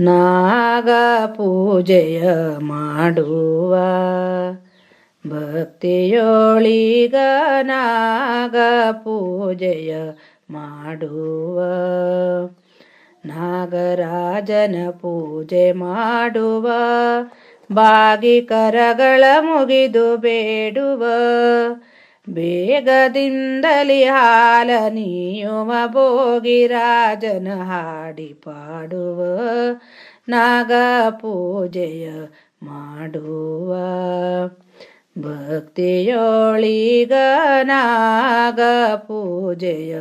ನಾಗ ಪೂಜೆಯ ಮಾಡುವ ಭಕ್ತಿಯೋಳಿಗ ನಾಗ ಪೂಜೆಯ ಮಾಡುವ ನಾಗರಾಜನ ಪೂಜೆ ಮಾಡುವ ಬಾಗಿ ಕರಗಳ ಮುಗಿದು ಬೇಡುವ ಬೇಗದಿಂದಲಿ ಹಾಲ ನೀಯುವ ಭೋಗಿರಾಜನ ಹಾಡಿ ಪಾಡುವ ನಾಗ ಪೂಜೆಯ ಮಾಡುವ. ಭಕ್ತಿಯೋಳಿಗ ನಾಗ ಪೂಜೆಯ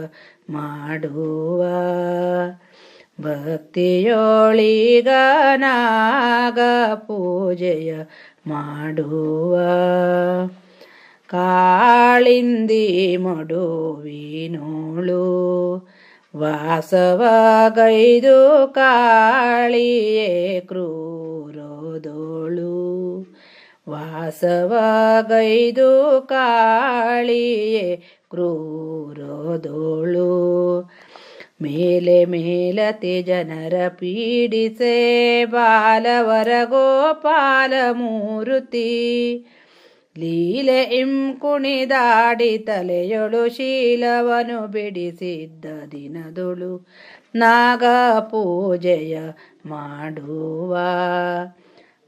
ಮಾಡುವ. ಭಕ್ತಿಯೋಳಿಗ ನಾಗ ಪೂಜೆಯ ಮಾಡುವ. ಕಾಳಿಂದಿ ಮಡುವಿನೋಳು. ವಾಸವಗೈದು ಕಾಳಿಯೇ ಕ್ರೂರೋದೋಳು. ವಾಸವಗೈದು ಕಾಳಿಯೇ ಕ್ರೂರೋದೋಳು. ಮೇಲೆ ಮೇಲತೆ ಜನರ ಪೀಡಿಸೆ, ಬಾಲವರ ಗೋಪಾಲ ಮೂರುತಿ. ಲೀಲೆ ಇಂ ಕುಣಿದಾಡಿ ತಲೆಯೊಳು ಶೀಲವನು ಬಿಡಿಸಿದ್ದ ದಿನದೊಳು ನಾಗ ಪೂಜೆಯ ಮಾಡುವ.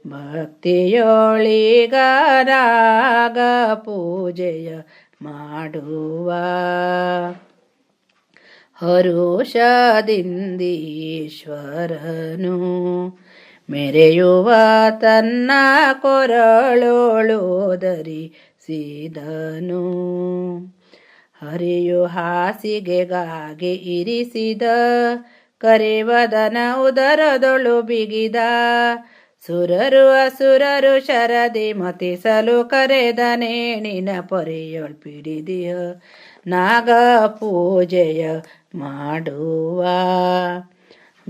ಭಕ್ತಿಯೊಳಿಗ ನಾಗ ಪೂಜೆಯ ಮಾಡುವ. ಹರುಷದಿಂದೀಶ್ವರನು ಮೆರೆಯುವ ತನ್ನ ಕೊರಳೋಳು ಧರಿಸಿದನು ಹರಿಯು ಹಾಸಿಗೆಗಾಗಿ ಇರಿಸಿದ ಕರಿವದನ ಉದರದೊಳು ಬಿಗಿದ. ಸುರರು ಅಸುರರು ಶರದಿ ಮತಿಸಲು ಕರೆದ ನೇಣಿನ ಪೊರೆಯೊಳ್ ಪಿಡಿದಿಯ ನಾಗ ಪೂಜೆಯ ಮಾಡುವ.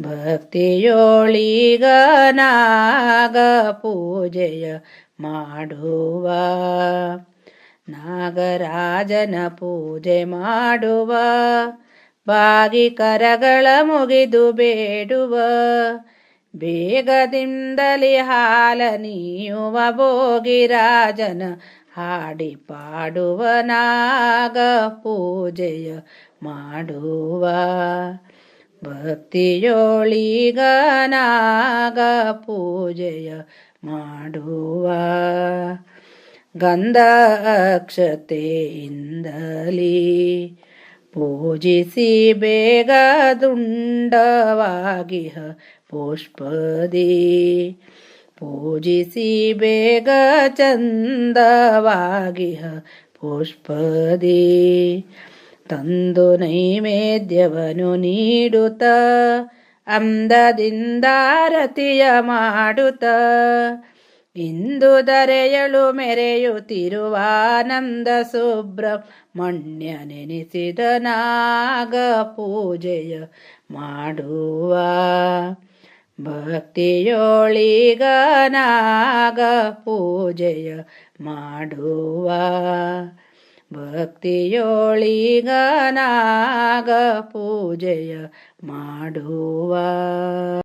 ಭಕ್ತಿಯೋಳಿಗ ನಾಗ ಪೂಜೆಯ ಮಾಡುವ. ನಾಗರಾಜನ ಪೂಜೆ ಮಾಡುವ. ಬಾಗಿ ಕರಗಳ ಮುಗಿದು ಬೇಡುವ. ಬೇಗದಿಂದಲಿ ಹಾಲ ನೀಯುವ ಭೋಗಿರಾಜನ ಹಾಡಿ ಪಾಡುವ ನಾಗ ಪೂಜೆಯ ಮಾಡುವ. ಭಕ್ತಿಯೋಳಿಗ ನಾಗ ಪೂಜೆಯ ಮಾಡುವ ಗಂಧ ಅಕ್ಷತೆಯಿಂದಲಿ ಪೂಜಿಸಿ ಬೇಗ ದುಂಡವಾಗಿಹ ಪುಷ್ಪದಿ. ಪೂಜಿಸಿ ಬೇಗ ಚಂದವಾಗಿಹ ಪುಷ್ಪದಿ. ತಂದು ನೈವೇದ್ಯವನ್ನು ನೀಡುತ್ತ, ಅಂದದಿಂದಾರತಿಯ ಮಾಡುತ್ತ. ಇಂದು ದರೆಯಳು ಮೆರೆಯುತ್ತಿರುವಾನಂದ ಸುಬ್ರಹ್ಮಣ್ಯ ನೆನೆಸಿದ ನಾಗ ಪೂಜೆಯ ಮಾಡುವ. ಭಕ್ತಿಯೋಳಿಗ ನಾಗ ಪೂಜೆಯ ಮಾಡುವ. ಭಕ್ತಿಯೋಳಿಗ ನಾಗ ಪೂಜೆಯ ಮಾಡುವ.